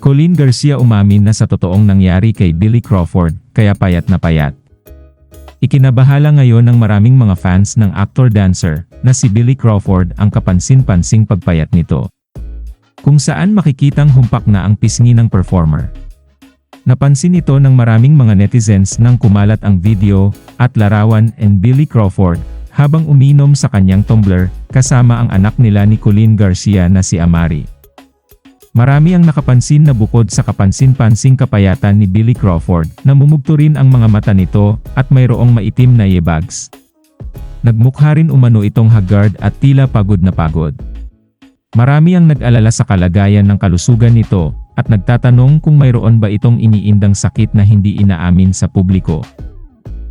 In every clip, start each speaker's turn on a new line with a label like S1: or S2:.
S1: Colleen Garcia umamin na sa totoong nangyari kay Billy Crawford, kaya payat na payat. Ikinabahala ngayon ng maraming mga fans ng actor-dancer na si Billy Crawford ang kapansin-pansing pagpayat nito. Kung saan makikitang humpak na ang pisngi ng performer. Napansin ito ng maraming mga netizens nang kumalat ang video at larawan and Billy Crawford habang uminom sa kanyang tumbler kasama ang anak nila ni Colleen Garcia na si Amari. Marami ang nakapansin na bukod sa kapansin-pansing kapayatan ni Billy Crawford, namumugto rin ang mga mata nito at mayroong maitim na yebags. Nagmukha rin umano itong haggard at tila pagod na pagod. Marami ang nag-alala sa kalagayan ng kalusugan nito at nagtatanong kung mayroon ba itong iniindang sakit na hindi inaamin sa publiko.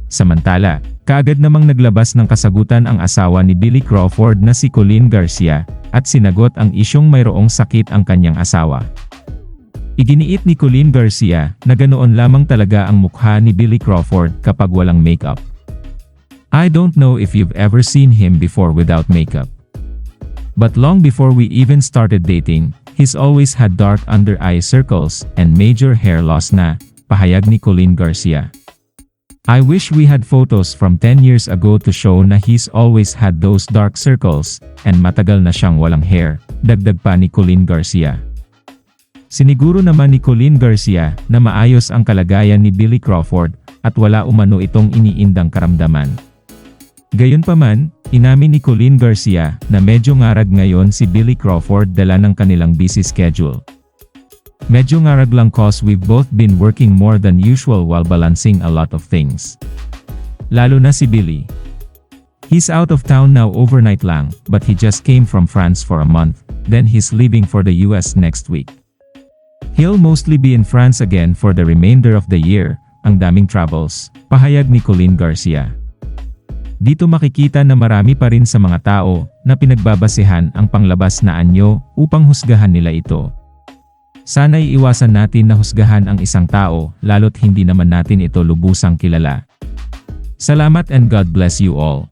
S1: Samantala, kaagad namang naglabas ng kasagutan ang asawa ni Billy Crawford na si Colleen Garcia, at sinagot ang isyong mayroong sakit ang kanyang asawa. Iginiit ni Colleen Garcia na ganoon lamang talaga ang mukha ni Billy Crawford kapag walang makeup. I don't know if you've ever seen him before without makeup. But long before we even started dating, he's always had dark under eye circles and major hair loss na, pahayag ni Colleen Garcia. I wish we had photos from 10 years ago to show na he's always had those dark circles, and matagal na siyang walang hair, dagdag pa ni Colleen Garcia. Siniguro naman ni Colleen Garcia na maayos ang kalagayan ni Billy Crawford at wala umano itong iniindang karamdaman. Gayunpaman, inamin ni Colleen Garcia na medyo ngarag ngayon si Billy Crawford dala ng kanilang busy schedule. Medyo ngarag lang cause we've both been working more than usual while balancing a lot of things. Lalo na si Billy. He's out of town now overnight lang, but he just came from France for a month, then he's leaving for the US next week. He'll mostly be in France again for the remainder of the year, ang daming travels, pahayag ni Colleen Garcia. Dito makikita na marami pa rin sa mga tao na pinagbabasehan ang panglabas na anyo upang husgahan nila ito. Sana'y iwasan natin na husgahan ang isang tao lalo't hindi naman natin ito lubusang kilala. Salamat and God bless you all.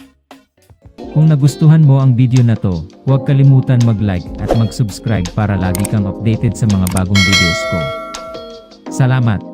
S2: Kung nagustuhan mo ang video na to, huwag kalimutan mag-like at mag-subscribe para lagi kang updated sa mga bagong videos ko. Salamat!